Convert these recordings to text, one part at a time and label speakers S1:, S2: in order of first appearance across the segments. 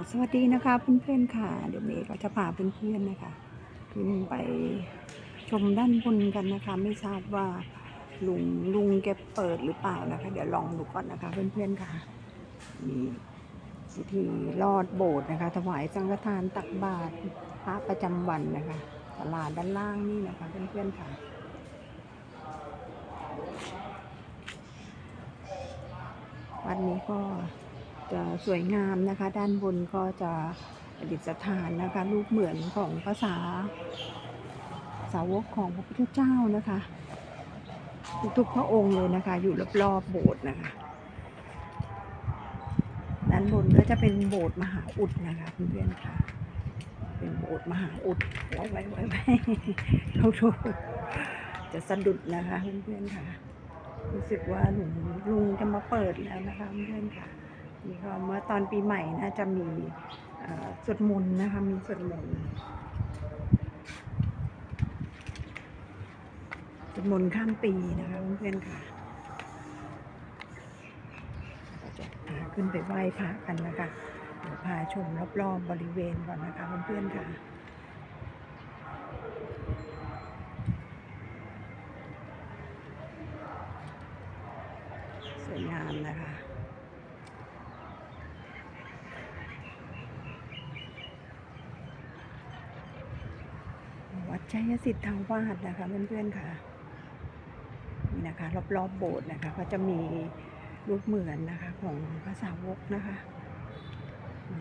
S1: สวัสดีนะคะเพื่อนๆค่ะ เดี๋ยวเมย์ก็จะพาเพื่อนๆนะคะขึ้นไปชมด้านบนกันนะคะ ไม่ทราบว่าลุงลุงแกเปิดหรือเปล่านะคะ เดี๋ยวลองดูก่อนนะคะเพื่อนๆค่ะมีพิธีลอดโบสถ์นะคะ ถวายสังฆทานตักบาตรพระประจำวันนะคะตลาดด้านล่างนี่นะคะเพื่อนๆค่ะวันนี้ก็ จะสวยงามนะคะ ด้านบนก็จะประดิษฐานนะคะรูปเหมือนของภาษาสาวกของพระพุทธเจ้านะคะ ทุกๆพระองค์เลยนะคะ อยู่รอบๆโบสถ์นะคะด้านบนก็จะเป็นโบสถ์มหาอุดนะคะเพื่อนๆค่ะ เป็นโบสถ์มหาอุดไว้ไว้ไว้ไว้เขาโชจะสะดุดนะคะเพื่อนๆค่ะ รู้สึกว่าหลุงลุงจะมาเปิดแล้วนะคะเพื่อนๆค่ะ นี่ก็เมื่อตอนปีใหม่นะจะมีสวดมนต์นะคะ มีสวดมนต์สวดมนต์ข้ามปีนะคะเพื่อนๆค่ะขึ้นไปไหว้พระกันนะคะเดี๋ยวพาชมรอบๆบริเวณก่อนนะคะเพื่อนๆค่ะสวยงามนะคะ วัด ชัยสิทธาวาสนะคะเพื่อนๆค่ะนี่นะคะ รอบๆโบสถ์นะคะก็จะมีรูปเหมือนนะคะของพระสาวกนะคะ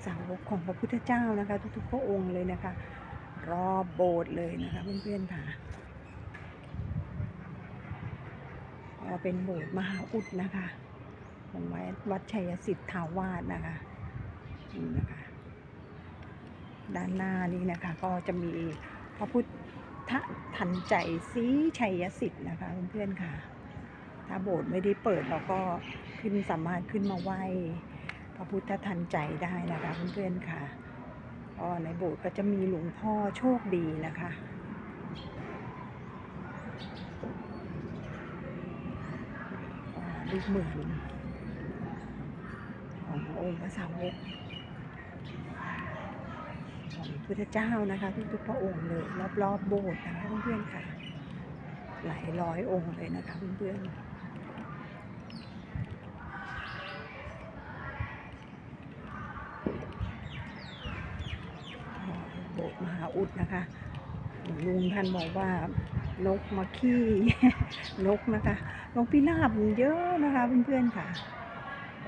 S1: สาวกของพระพุทธเจ้านะคะ ทุกๆพระองค์เลยนะคะ รอบโบสถ์เลยนะคะเพื่อนๆค่ะก็เป็นโบสถ์มหาอุดนะคะของวัดวัดชัยสิทธาวาสนะคะนี่นะคะ ด้านหน้านี้นะคะก็จะมีพระพุทธ ทันใจสีชัยสิทธิ์นะคะเพื่อนๆค่ะ ถ้าโบสถ์ไม่ได้เปิดเราก็ขึ้นสามารถขึ้นมาไหว้พระพุทธทันใจได้นะคะเพื่อนๆค่ะก็ในโบสถ์ก็จะมีหลวงพ่อโชคดีนะคะรูปเหมือนขององค์พระสาวก พุทธเจ้านะคะทุกๆพระองค์เลย รอบๆโบสถ์นะคะเพื่อนๆค่ะ หลายร้อยองค์เลยนะคะเพื่อนๆโบสถ์มหาอุดนะคะลุงท่านบอกว่านกมาขี้นกนะคะนกพิราบเยอะนะคะเพื่อนๆค่ะ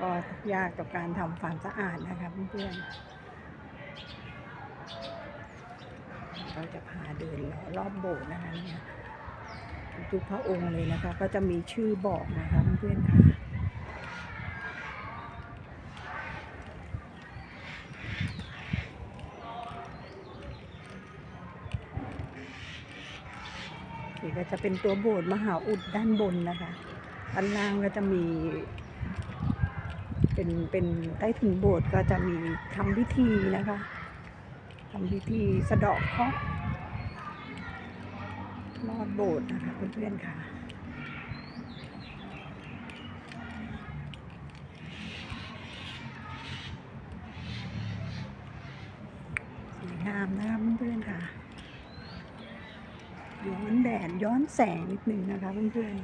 S1: ก็ยากต่อการทำความสะอาดนะคะเพื่อนๆ เราจะพาเดินรอบโบสถ์นะคะเนี่ยทุกพระองค์เลยนะคะ ก็จะมีชื่อบอกนะคะเพื่อนค่ะนี่ก็จะเป็นตัวโบสถ์มหาอุดด้านบนนะคะด้านล่างก็จะมี เป็นเป็นใต้ถุนโบสถ์ก็จะมีทำพิธีนะคะทำพิธีสะเดาะเคราะห์ รอดโบสถ์นะคะเพื่อนๆค่ะสวยงามนะคะเพื่อนๆค่ะ ย้อนแดดย้อนแสงนิดนึงนะคะเพื่อนๆ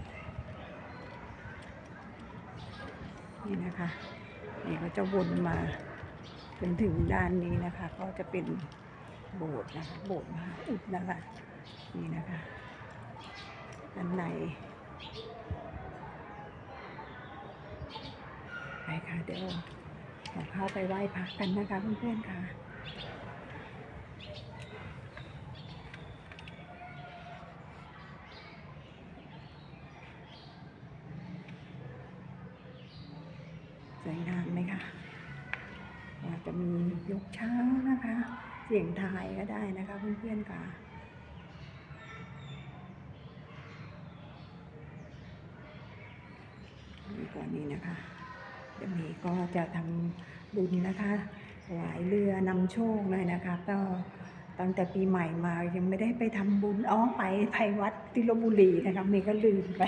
S1: นี่นะคะนี่ก็จะวนมาจนถึงด้านนี้นะคะ ก็จะเป็นโบสถ์นะคะโบสถ์มหาอุดนะคะ นี่นะคะ ด้านในไปค่ะเดี๋ยวเราเข้าไปไหว้พระกันนะคะเพื่อนๆค่ะสวยงามไหมคะอาจจะมียกเช้านะคะ เสียงทายก็ได้นะคะเพื่อนๆค่ะ นี่ ก่อนนี้นะคะเดี๋ยวนี้ก็จะทำบุญนะคะถวายเรือนำโชคเลยนะคะ ก็ตั้งแต่ปีใหม่มายังไม่ได้ไปทำบุญอ๋อไปไปวัดที่ลบบุรีนะคะเมย์ก็ลืมไป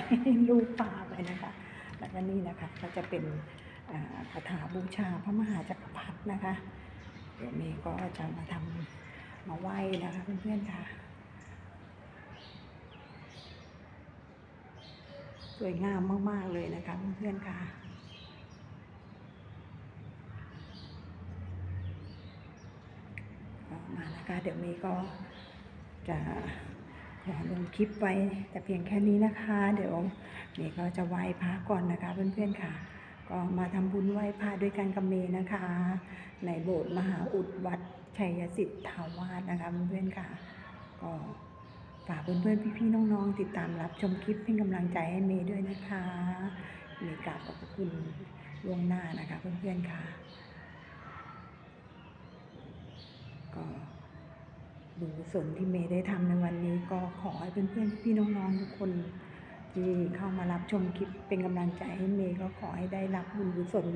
S1: ลูกป่าไปนะคะ แล้วก็นี่นะคะก็จะเป็นคาถาบูชาพระมหาจักรพรรดินะคะ เดี๋ยวเมย์ก็จะมาทำมาไหว้นะคะเพื่อนๆค่ะ สวยงามมาก ๆ เลยนะคะเพื่อนๆค่ะมานะคะเดี๋ยวเมย์ก็จะขอลงคลิปไว้แต่เพียงแค่นี้นะคะ เดี๋ยวเมย์ก็จะไหว้พระก่อนนะคะ เพื่อนๆค่ะ ก็มาทำบุญไหว้พระด้วยกันกับเมย์นะคะ ในโบสถ์มหาอุดวัดชัยสิทธิ์ถาวาสนะคะเพื่อนๆค่ะ ก็ ฝากเพื่อนๆพี่ๆน้องๆติดตามรับชมคลิปเป็นกำลังใจให้เมย์ด้วยนะคะเมย์กราบขอบคุณล่วงหน้านะคะเพื่อนๆค่ะ ก็บุญกุศลที่เมย์ได้ทำในวันนี้ก็ขอให้เพื่อนๆพี่น้องๆทุกคนที่เข้ามารับชมคลิปเป็นกำลังใจให้เมย์ก็ขอให้ได้รับบุญกุศล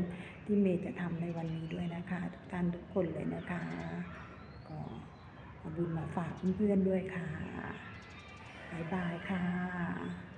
S1: ที่เมย์จะทำในวันนี้ด้วยนะคะ ทุกท่านทุกคนเลยนะคะ ก็เอาบุญมาฝากเพื่อนๆด้วยค่ะ บายบายค่ะ